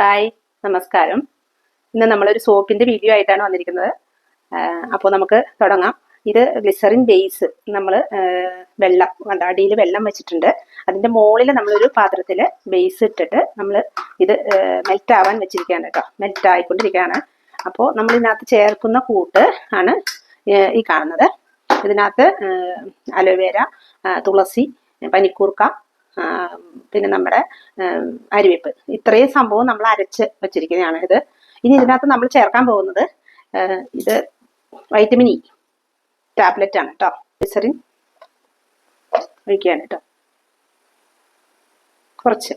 Hi നമസ്കാരം. ഇന്ന് നമ്മളൊരു സോപ്പിന്റെ വീഡിയോ ആയിട്ടാണ് വന്നിരിക്കുന്നത്. അപ്പോൾ നമുക്ക് തുടങ്ങാം. ഇത് ഗ്ലിസറിൻ ബേസ് നമ്മൾ വെള്ളം അടിയിൽ വെള്ളം വെച്ചിട്ടുണ്ട്. അതിന്റെ മുകളിൽ നമ്മളൊരു പാത്രത്തിൽ ബേസ് ഇട്ടിട്ട് നമ്മൾ ഇത് മെൽറ്റ് ആവാൻ വെച്ചിരിക്കുകയാണ് കേട്ടോ. മെൽറ്റ് ആയിക്കൊണ്ടിരിക്കുകയാണ്. അപ്പോൾ നമ്മൾ ഇതിനകത്ത് ചേർക്കുന്ന കൂട്ട് ആണ് ഈ കാണുന്നത്. ഇതിനകത്ത് അലോവേര തുളസി പനിക്കൂർക്ക പിന്നെ നമ്മുടെ അരിവേപ്പ്. ഇത്രയും സംഭവം നമ്മൾ അരച്ച് വെച്ചിരിക്കുന്നതാണ് ഇത്. ഇനി ഇതിനകത്ത് നമ്മൾ ചേർക്കാൻ പോകുന്നത് ഇത് വൈറ്റമിൻ ഇ ടാബ്ലറ്റ് ആണ് കേട്ടോ ഗ്ലിസറിൻ ഒഴിക്കുകയാണ് കേട്ടോ കുറച്ച്.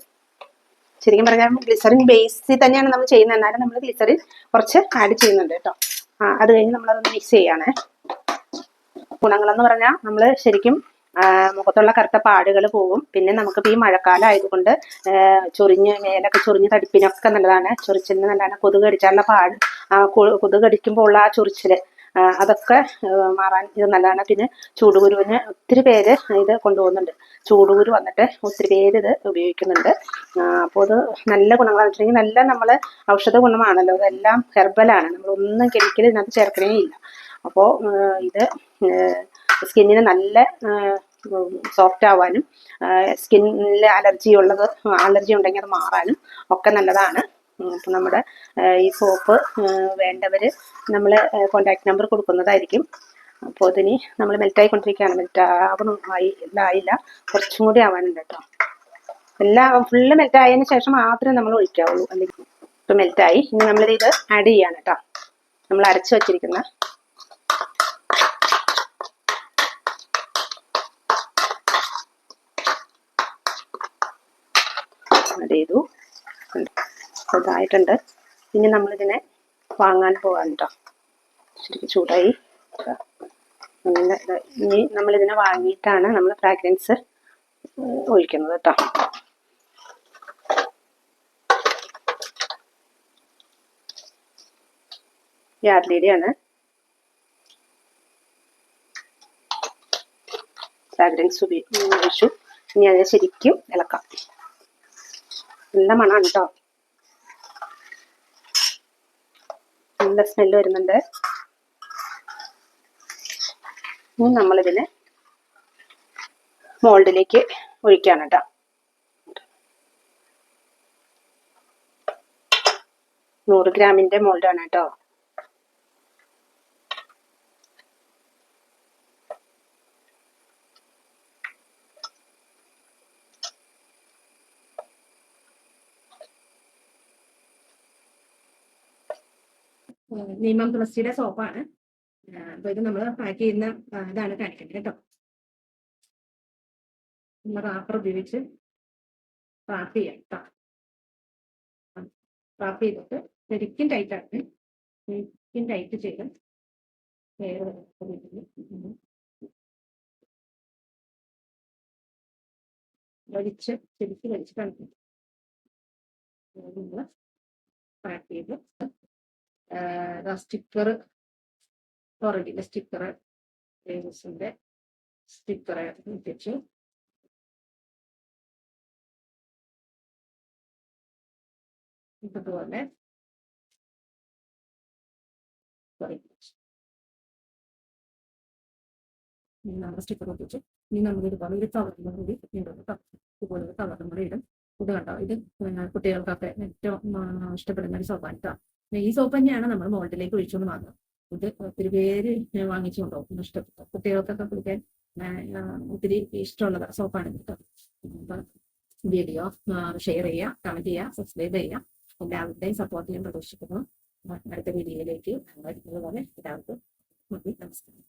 ശരിക്കും പറഞ്ഞാൽ ഗ്ലിസറിൻ ബേസിൽ തന്നെയാണ് നമ്മൾ ചെയ്യുന്നത്. എന്നാലും നമ്മൾ ഗ്ലിസറിൻ കുറച്ച് ആഡ് ചെയ്യുന്നുണ്ട് കേട്ടോ ആ, അത് കഴിഞ്ഞ് നമ്മളതൊന്ന് മിക്സ് ചെയ്യാണ് ഗുണങ്ങളെന്ന് പറഞ്ഞാൽ നമ്മൾ ശരിക്കും മുഖത്തുള്ള കറുത്ത പാടുകൾ പോകും പിന്നെ നമുക്ക് ഈ മഴക്കാലം ആയതുകൊണ്ട് ചൊറിഞ്ഞ് മേലൊക്കെ ചൊറിഞ്ഞ് തടിപ്പിനൊക്കെ നല്ലതാണ്. ചൊറിച്ചിലിന് നല്ലതാണ്. കൊതുക് കടിച്ചാലുള്ള പാട് കൊതുക് കടിക്കുമ്പോൾ ഉള്ള ആ ചൊറിച്ചിൽ അതൊക്കെ മാറാൻ ഇത് നല്ലതാണ്. പിന്നെ ചൂടുകുരുവിന് ഒത്തിരി പേര് ഇത് കൊണ്ടുപോകുന്നുണ്ട്. ചൂടുകുരു വന്നിട്ട് ഒത്തിരി പേര് ഇത് ഉപയോഗിക്കുന്നുണ്ട്. അപ്പോൾ ഇത് നല്ല ഗുണങ്ങളാണെന്ന് വെച്ചിട്ടുണ്ടെങ്കിൽ നല്ല നമ്മൾ ഔഷധ ഗുണമാണല്ലോ. ഇതെല്ലാം ഹെർബലാണ് നമ്മളൊന്നും കെമിക്കൽ ഇതിനകത്ത് ചേർക്കണേ ഇല്ല. അപ്പോൾ ഇത് സ്കിന്നിന് നല്ല സോഫ്റ്റ് ആവാനും സ്കിന്നിൽ അലർജി ഉള്ളത് അലർജി ഉണ്ടെങ്കിൽ അത് മാറാനും ഒക്കെ നല്ലതാണ്. അപ്പം നമ്മുടെ ഈ സോപ്പ് വേണ്ടവർ നമ്മൾ കോണ്ടാക്ട് നമ്പർ കൊടുക്കുന്നതായിരിക്കും. അപ്പോൾ ഇതിന് നമ്മൾ മെൽറ്റായിക്കൊണ്ടിരിക്കുകയാണ് മെൽറ്റ് ആവണം ആയി ഇതായില്ല. കുറച്ചും കൂടി ആവാനുണ്ട് കേട്ടോ. എല്ലാം ഫുള്ള് മെൽറ്റ് ആയതിനു ശേഷം മാത്രമേ നമ്മൾ ഒഴിക്കാവുള്ളൂ. അല്ലെങ്കിൽ ഇപ്പം മെൽറ്റായി ഇനി നമ്മളിത് ആഡ് ചെയ്യാണ് കേട്ടോ. നമ്മൾ അരച്ച് വെച്ചിരിക്കുന്ന ആഡ് ചെയ്തു ഇതായിട്ടുണ്ട്. ഇനി നമ്മളിതിനെ വാങ്ങാൻ പോകാൻ കേട്ടോ ശരിക്കും ചൂടായി. നല്ല ഇനി നമ്മളിതിനെ വാങ്ങിയിട്ടാണ് നമ്മൾ ഫ്രാഗ്രൻസ് ഒഴിക്കുന്നത് കേട്ടോ യാർലിയുടെയാണ് ഫ്രാഗ്രൻസ് ഉപയോഗിച്ചു ഇനി അതിനെ ശരിക്കും ഇളക്കാം. നല്ല മണമാണ് കേട്ടോ നല്ല സ്മെല്ല് വരുന്നുണ്ട്. ഇനി നമ്മളിതിനെ മോൾഡിലേക്ക് ഒഴിക്കുകയാണ് കേട്ടോ നൂറ് ഗ്രാമിന്റെ മോൾഡാണ് കേട്ടോ നീമം തുളസിയുടെ സോപ്പാണ്. അപ്പൊ ഇത് നമ്മൾ പാക്ക് ചെയ്യുന്ന ഇതാണ് കാണിക്കുന്നത് കേട്ടോ. നമ്മൾ റാപ്പർ ഉപയോഗിച്ച് റാപ്പ് ചെയ്യാം കേട്ടോ റാപ്പ് ചെയ്തിട്ട് ശരിക്കും ടൈറ്റ് ആണ്. ശരിക്കും ടൈറ്റ് ചെയ്ത് വലിച്ച് ശരിക്കും വലിച്ച് കാണിക്കും നമ്മൾ പാക്ക് ചെയ്ത് സ്റ്റിക്കർ പുറകിലെ സ്റ്റിക്കർ ലേഡീസിന്റെ സ്റ്റിക്കർ ഒട്ടിച്ചു ഇതുപോലെ. നമ്മൾ ഇനി നമ്മൾ ഇതുപോലെ ഒരു കവറിലും കൂടി ഇതുപോലെ ഒരു കവറും കൂടി ഇടും. ഇത് കണ്ടോ? ഇത് കുട്ടികൾക്കൊക്കെ ഏറ്റവും ഇഷ്ടപ്പെടുന്ന ഒരു പിന്നെ ഈ സോപ്പ് തന്നെയാണ് നമ്മൾ മോൾഡിലേക്ക് ഒഴിച്ചുകൊണ്ട് മാത്രം ഇത് ഒത്തിരി പേര് വാങ്ങിച്ചു കൊണ്ടുപോകും ഇഷ്ടപ്പെട്ടു? കുട്ടികൾക്കൊക്കെ ആ, ഒത്തിരി ഇഷ്ടമുള്ള സോപ്പാണ് കേട്ടോ. വീഡിയോ ഷെയർ ചെയ്യുക കമന്റ് ചെയ്യുക സബ്സ്ക്രൈബ് ചെയ്യുക. എല്ലാവരുടെയും സപ്പോർട്ട് ചെയ്യാൻ പ്രതീക്ഷിക്കുന്നു. അടുത്ത വീഡിയോയിലേക്ക് വരുന്നത് പോലെ എല്ലാവർക്കും നമസ്കാരം.